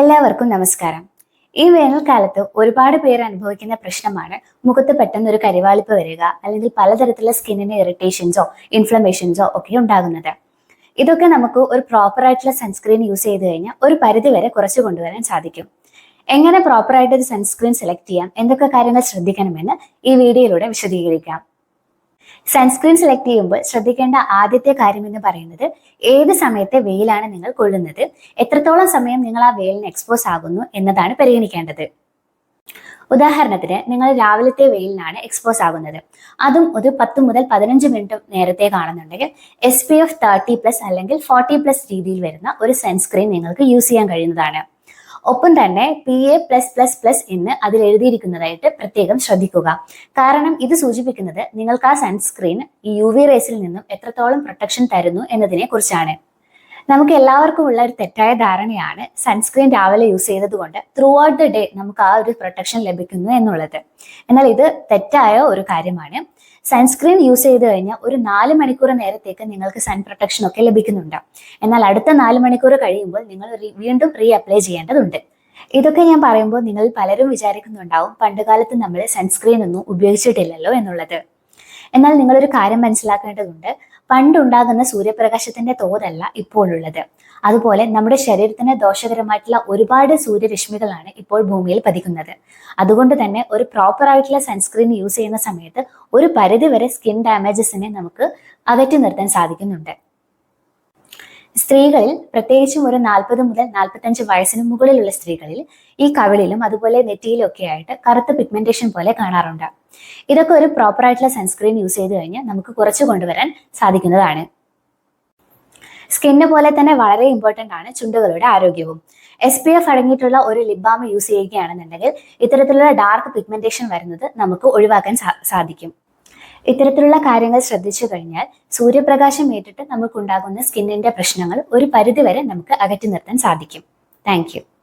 എല്ലാവർക്കും നമസ്കാരം. ഈ വേനൽക്കാലത്ത് ഒരുപാട് പേർ അനുഭവിക്കുന്ന പ്രശ്നമാണ് മുഖത്ത് പെട്ടെന്ന് ഒരു കരിവാളിപ്പ് വരിക അല്ലെങ്കിൽ പലതരത്തിലുള്ള സ്കിന്നിന് ഇറിറ്റേഷൻസോ ഇൻഫ്ലമേഷൻസോ ഒക്കെ ഉണ്ടാകുന്നത്. ഇതൊക്കെ നമുക്ക് ഒരു പ്രോപ്പർ ആയിട്ടുള്ള സൺസ്ക്രീൻ യൂസ് ചെയ്ത് കഴിഞ്ഞാൽ ഒരു പരിധി വരെ കുറച്ച് കൊണ്ടുവരാൻ സാധിക്കും. എങ്ങനെ പ്രോപ്പറായിട്ട് ഒരു സൺസ്ക്രീൻ സെലക്ട് ചെയ്യാം? എന്തൊക്കെ കാര്യങ്ങൾ ശ്രദ്ധിക്കണമെന്ന് ഈ വീഡിയോയിലൂടെ വിശദീകരിക്കാം. സൺസ്ക്രീൻ സെലക്ട് ചെയ്യുമ്പോൾ ശ്രദ്ധിക്കേണ്ട ആദ്യത്തെ കാര്യം എന്ന് പറയുന്നത് ഏത് സമയത്തെ വെയിലാണ് നിങ്ങൾ കൊള്ളുന്നത്? എത്രത്തോളം സമയം നിങ്ങൾ ആ വെയിലിന് എക്സ്പോസ് ആകുന്നു എന്നതാണ് പരിഗണിക്കേണ്ടത്. ഉദാഹരണത്തിന് നിങ്ങൾ രാവിലത്തെ വെയിലിനാണ് എക്സ്പോസ് ആകുന്നത്. അതും ഒരു പത്ത് മുതൽ പതിനഞ്ച് മിനിറ്റ് നേരത്തെ കാണുന്നുണ്ടെങ്കിൽ S P F thirty plus അല്ലെങ്കിൽ ഫോർട്ടി പ്ലസ് രീതിയിൽ വരുന്ന ഒരു സൺസ്ക്രീൻ നിങ്ങൾക്ക് യൂസ് ചെയ്യാൻ കഴിയുന്നതാണ്. ഒപ്പം തന്നെ P A plus plus plus എന്ന് അതിൽ എഴുതിയിരിക്കുന്നതായിട്ട് പ്രത്യേകം ശ്രദ്ധിക്കുക. കാരണം ഇത് സൂചിപ്പിക്കുന്നത് നിങ്ങൾക്ക് ആ സൺസ്ക്രീൻ ഈ യു വി റേസിൽ നിന്നും എത്രത്തോളം പ്രൊട്ടക്ഷൻ തരുന്നു എന്നതിനെ കുറിച്ചാണ്. നമുക്ക് എല്ലാവർക്കും ഉള്ള ഒരു തെറ്റായ ധാരണയാണ് സൺസ്ക്രീൻ രാവിലെ യൂസ് ചെയ്തതുകൊണ്ട് ത്രൂ ഔട്ട് ദ ഡേ നമുക്ക് ആ ഒരു പ്രൊട്ടക്ഷൻ ലഭിക്കുന്നു എന്നുള്ളത്. എന്നാൽ ഇത് തെറ്റായ ഒരു കാര്യമാണ്. സൺസ്ക്രീൻ യൂസ് ചെയ്ത് കഴിഞ്ഞാൽ ഒരു നാല് മണിക്കൂർ നേരത്തേക്ക് നിങ്ങൾക്ക് സൺ പ്രൊട്ടക്ഷൻ ഒക്കെ ലഭിക്കുന്നുണ്ട്. എന്നാൽ അടുത്ത നാല് മണിക്കൂർ കഴിയുമ്പോൾ നിങ്ങൾ വീണ്ടും റീ അപ്ലൈ ചെയ്യേണ്ടതുണ്ട്. ഇതൊക്കെ ഞാൻ പറയുമ്പോൾ നിങ്ങൾ പലരും വിചാരിക്കുന്നുണ്ടാവും പണ്ടുകാലത്ത് നമ്മൾ സൺസ്ക്രീൻ ഒന്നും ഉപയോഗിച്ചിട്ടില്ലല്ലോ എന്നുള്ളത്. എന്നാൽ നിങ്ങളൊരു കാര്യം മനസ്സിലാക്കേണ്ടതുണ്ട്. പണ്ടുണ്ടാകുന്ന സൂര്യപ്രകാശത്തിന്റെ തോതല്ല ഇപ്പോഴുള്ളത്. അതുപോലെ നമ്മുടെ ശരീരത്തിന് ദോഷകരമായിട്ടുള്ള ഒരുപാട് സൂര്യരശ്മികളാണ് ഇപ്പോൾ ഭൂമിയിൽ പതിക്കുന്നത്. അതുകൊണ്ട് തന്നെ ഒരു പ്രോപ്പർ ആയിട്ടുള്ള സൺസ്ക്രീൻ യൂസ് ചെയ്യുന്ന സമയത്ത് ഒരു പരിധി വരെ സ്കിൻ ഡാമേജസിനെ നമുക്ക് അകറ്റി നിർത്താൻ സാധിക്കുന്നുണ്ട്. സ്ത്രീകളിൽ പ്രത്യേകിച്ചും ഒരു നാൽപ്പത് മുതൽ നാൽപ്പത്തഞ്ച് വയസ്സിന് മുകളിലുള്ള സ്ത്രീകളിൽ ഈ കവിളിലും അതുപോലെ നെറ്റിയിലും ഒക്കെ ആയിട്ട് കറുത്ത പിഗ്മെന്റേഷൻ പോലെ കാണാറുണ്ട്. ഇതൊക്കെ ഒരു പ്രോപ്പർ ആയിട്ടുള്ള സൺസ്ക്രീൻ യൂസ് ചെയ്ത് കഴിഞ്ഞാൽ നമുക്ക് കുറച്ച് കൊണ്ടുവരാൻ സാധിക്കുന്നതാണ്. സ്കിന്നെ പോലെ തന്നെ വളരെ ഇമ്പോർട്ടന്റ് ആണ് ചുണ്ടുകളുടെ ആരോഗ്യവും. എസ് പി എഫ് അടങ്ങിയിട്ടുള്ള ഒരു ബാം യൂസ് ചെയ്യുകയാണെന്നുണ്ടെങ്കിൽ ഇത്തരത്തിലുള്ള ഡാർക്ക് പിഗ്മെന്റേഷൻ വരുന്നത് നമുക്ക് ഒഴിവാക്കാൻ സാധിക്കും. ഇത്തരത്തിലുള്ള കാര്യങ്ങൾ ശ്രദ്ധിച്ചു കഴിഞ്ഞാൽ സൂര്യപ്രകാശം ഏറ്റിട്ട് നമുക്കുണ്ടാകുന്ന സ്കിന്നിന്റെ പ്രശ്നങ്ങൾ ഒരു പരിധിവരെ നമുക്ക് അകറ്റി നിർത്താൻ സാധിക്കും. താങ്ക്